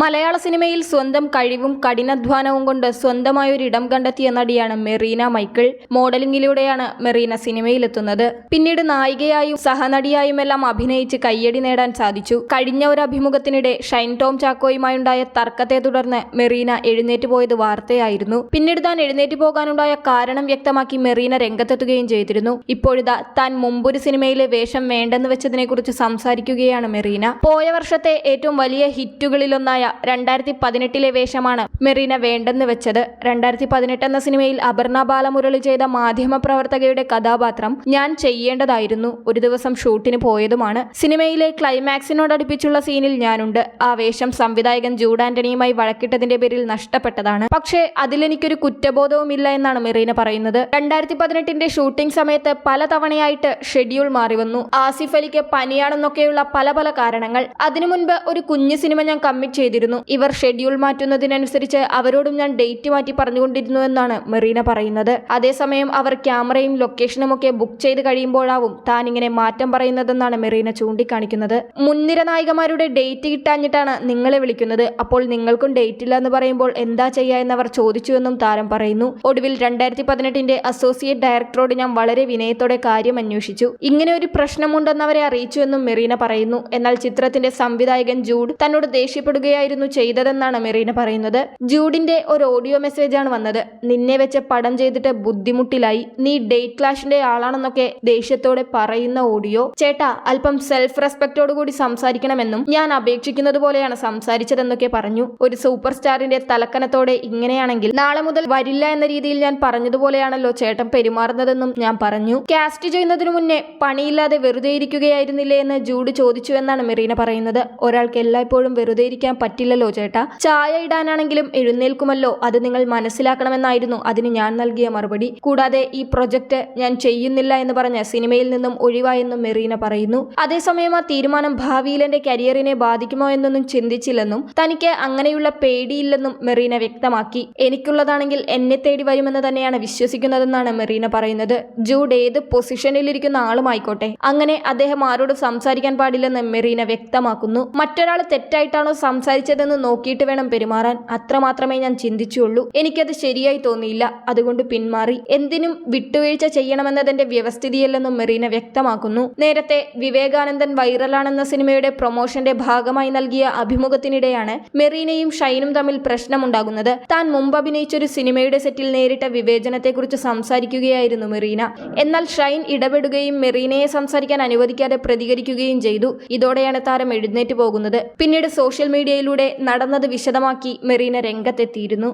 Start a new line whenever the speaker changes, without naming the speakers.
മലയാള സിനിമയിൽ സ്വന്തം കഴിവും കഠിനാധ്വാനവും കൊണ്ട് സ്വന്തമായൊരു ഇടം കണ്ടെത്തിയ നടിയാണ് മെറീന മൈക്കിൾ. മോഡലിംഗിലൂടെയാണ് മെറീന സിനിമയിലെത്തുന്നത്. പിന്നീട് നായികയായും സഹനടിയായുമെല്ലാം അഭിനയിച്ച് കയ്യടി നേടാൻ സാധിച്ചു. കഴിഞ്ഞ ഒരു അഭിമുഖത്തിനിടെ ഷൈൻ ടോം ചാക്കോയുമായുണ്ടായ തർക്കത്തെ തുടർന്ന് മെറീന എഴുന്നേറ്റ് പോയത് വാർത്തയായിരുന്നു. പിന്നീട് താൻ എഴുന്നേറ്റ് പോകാനുണ്ടായ കാരണം വ്യക്തമാക്കി മെറീന രംഗത്തെത്തുകയും ചെയ്തിരുന്നു. ഇപ്പോഴിതാ താൻ മുമ്പൊരു സിനിമയിലെ വേഷം വേണ്ടെന്ന് വെച്ചതിനെക്കുറിച്ച് സംസാരിക്കുകയാണ് മെറീന. പോയ വർഷത്തെ ഏറ്റവും വലിയ ഹിറ്റുകളിലൊന്നായ രണ്ടായിരത്തി പതിനെട്ടിലെ വേഷമാണ് മെറീന വേണ്ടെന്ന് വെച്ചത്. രണ്ടായിരത്തി പതിനെട്ട് എന്ന സിനിമയിൽ അപർണ ബാലമുരളി ചെയ്ത മാധ്യമ പ്രവർത്തകയുടെ കഥാപാത്രം ഞാൻ ചെയ്യേണ്ടതായിരുന്നു. ഒരു ദിവസം ഷൂട്ടിന് പോയതുമാണ്. സിനിമയിലെ ക്ലൈമാക്സിനോടടുപ്പിച്ചുള്ള സീനിൽ ഞാനുണ്ട്. ആ വേഷം സംവിധായകൻ ജൂഡ് ആന്റണിയുമായി വഴക്കിട്ടതിന്റെ പേരിൽ നഷ്ടപ്പെട്ടതാണ്. പക്ഷേ അതിലെനിക്കൊരു കുറ്റബോധവുമില്ല എന്നാണ് മെറീന പറയുന്നത്. രണ്ടായിരത്തി പതിനെട്ടിന്റെ ഷൂട്ടിംഗ് സമയത്ത് പല തവണയായിട്ട് ഷെഡ്യൂൾ മാറി വന്നു ആസിഫ് അലിക്ക് പനിയാണെന്നൊക്കെയുള്ള പല പല കാരണങ്ങൾ. അതിനു മുൻപ് ഒരു കുഞ്ഞു സിനിമ ഞാൻ കമ്മിറ്റ് ചെയ്തിരുന്നു. ഇവർ ഷെഡ്യൂൾ മാറ്റുന്നതിനനുസരിച്ച് അവരോടും ഞാൻ ഡേറ്റ് മാറ്റി പറഞ്ഞുകൊണ്ടിരുന്നു എന്നാണ് മെറീന പറയുന്നത്. അതേസമയം അവർ ക്യാമറയും ലൊക്കേഷനും ഒക്കെ ബുക്ക് ചെയ്ത് കഴിയുമ്പോഴാവും താൻ ഇങ്ങനെ മാറ്റം പറയുന്നതെന്നാണ് മെറീന ചൂണ്ടിക്കാണിക്കുന്നത്. മുൻനിര നായികമാരുടെ ഡേറ്റ് കിട്ടാഞ്ഞിട്ടാണ് നിങ്ങളെ വിളിക്കുന്നത്. അപ്പോൾ നിങ്ങൾക്കും ഡേറ്റ് ഇല്ല എന്ന് പറയുമ്പോൾ എന്താ ചെയ്യുക എന്നവർ ചോദിച്ചുവെന്നും താരം പറയുന്നു. ഒടുവിൽ രണ്ടായിരത്തി പതിനെട്ടിന്റെ അസോസിയേറ്റ് ഡയറക്ടറോട് ഞാൻ വളരെ വിനയത്തോടെ കാര്യം അന്വേഷിച്ചു. ഇങ്ങനെ ഒരു പ്രശ്നമുണ്ടെന്നവരെ അറിയിച്ചുവെന്നും മെറീന പറയുന്നു. എന്നാൽ ചിത്രത്തിന്റെ സംവിധായകൻ ജൂഡ് തന്നോട് ദേഷ്യപ്പെടുകയായിരുന്നു ചെയ്തതെന്നാണ് മെറീന പറയുന്നത്. ജൂഡിന്റെ ഒരു ഓഡിയോ മെസ്സേജ് ആണ് വന്നത്. നിന്നെ വെച്ച് പടം ചെയ്തിട്ട് ബുദ്ധിമുട്ടിലായി. നീ ഡേറ്റ് ക്ലാഷിന്റെ ആളാണെന്നൊക്കെ ദേഷ്യത്തോടെ പറയുന്ന ഓഡിയോ. ചേട്ടാ അല്പം സെൽഫ് റെസ്പെക്ടോട് കൂടി സംസാരിക്കണമെന്നും ഞാൻ അപേക്ഷിക്കുന്നത് പോലെയാണ് സംസാരിച്ചതെന്നൊക്കെ പറഞ്ഞു. ഒരു സൂപ്പർ സ്റ്റാറിന്റെ തലക്കനത്തോടെ ഇങ്ങനെയാണെങ്കിൽ നാളെ മുതൽ വരില്ല എന്ന രീതിയിൽ ഞാൻ പറഞ്ഞതുപോലെയാണല്ലോ ചേട്ടൻ പെരുമാറുന്നതെന്നും ഞാൻ പറഞ്ഞു. കാസ്റ്റ് ചെയ്യുന്നതിനു മുന്നേ പണിയില്ലാതെ വെറുതെ ഇരിക്കുകയായിരുന്നില്ലേ എന്ന് ജൂഡ് ചോദിച്ചു എന്നാണ് മെറീന പറയുന്നത്. ഒരാൾക്ക് എല്ലായ്പ്പോഴും വെറുതെ ഇരിക്കാൻ പറ്റില്ലല്ലോ ചേട്ടാ. ചായ ഇടാനാണെങ്കിലും എഴുന്നേൽക്കുമല്ലോ. അത് നിങ്ങൾ മനസ്സിലാക്കണമെന്നായിരുന്നു. അതിന് ഞാൻ നൽകിയ മറുപടി. കൂടാതെ ഈ പ്രൊജക്ട് ഞാൻ ചെയ്യുന്നില്ല എന്ന് പറഞ്ഞ് സിനിമയിൽ നിന്നും ഒഴിവായെന്നും മെറീന പറയുന്നു. അതേസമയം ആ തീരുമാനം ഭാവിയിൽ എന്റെ കരിയറിനെ ബാധിക്കുമോ എന്നൊന്നും ചിന്തിച്ചില്ലെന്നും തനിക്ക് അങ്ങനെയുള്ള പേടിയില്ലെന്നും മെറീന വ്യക്തമാക്കി. എനിക്കുള്ളതാണെങ്കിൽ എന്നെ തേടി വരുമെന്ന് തന്നെയാണ് വിശ്വസിക്കുന്നതെന്നാണ് മെറീന പറയുന്നത്. ജൂഡ് ഏത് പൊസിഷനിലിരിക്കുന്ന ആളുമായിക്കോട്ടെ. അങ്ങനെ അദ്ദേഹം ആരോടും സംസാരിക്കാൻ പാടില്ലെന്ന് മെറീന വ്യക്തമാക്കുന്നു. മറ്റൊരാൾ തെറ്റായിട്ടാണോ സംസാരിച്ചതെന്ന് നോക്കിയിട്ട് വേണം പെരുമാറാൻ. അത്രമാത്രമേ ഞാൻ ചിന്തിച്ചുള്ളൂ. എനിക്കത് ശരിയായി തോന്നിയില്ല. അതുകൊണ്ട് പിന്മാറി. എന്തിനും വിട്ടുവീഴ്ച ചെയ്യണമെന്നതിന്റെ വ്യവസ്ഥിതിയല്ലെന്നും മെറീന വ്യക്തമാക്കുന്നു. നേരത്തെ വിവേകാനന്ദൻ വൈറലാണെന്ന സിനിമയുടെ പ്രൊമോഷന്റെ ഭാഗമായി നൽകിയ അഭിമുഖത്തിനിടെയാണ് മെറീനയും ഷൈനും തമ്മിൽ പ്രശ്നമുണ്ടാകുന്നത്. താൻ മുമ്പ് അഭിനയിച്ചൊരു സിനിമയുടെ സെറ്റിൽ നേരിട്ട വിവേചനത്തെക്കുറിച്ച് സംസാരിക്കുകയായിരുന്നു മെറീന. എന്നാൽ ഷൈൻ ഇടപെടുകയും മെറീനയെ സംസാരിക്കാൻ അനുവദിക്കാതെ പ്രതികരിക്കുകയും ചെയ്തു. ഇതോടെയാണ് താരം എഴുന്നേറ്റ് പോകുന്നത്. പിന്നീട് സോഷ്യൽ മീഡിയയിലൂടെ നടന്നത് വിശദമാക്കി മെറീന രംഗത്തെത്തിയിരുന്നു.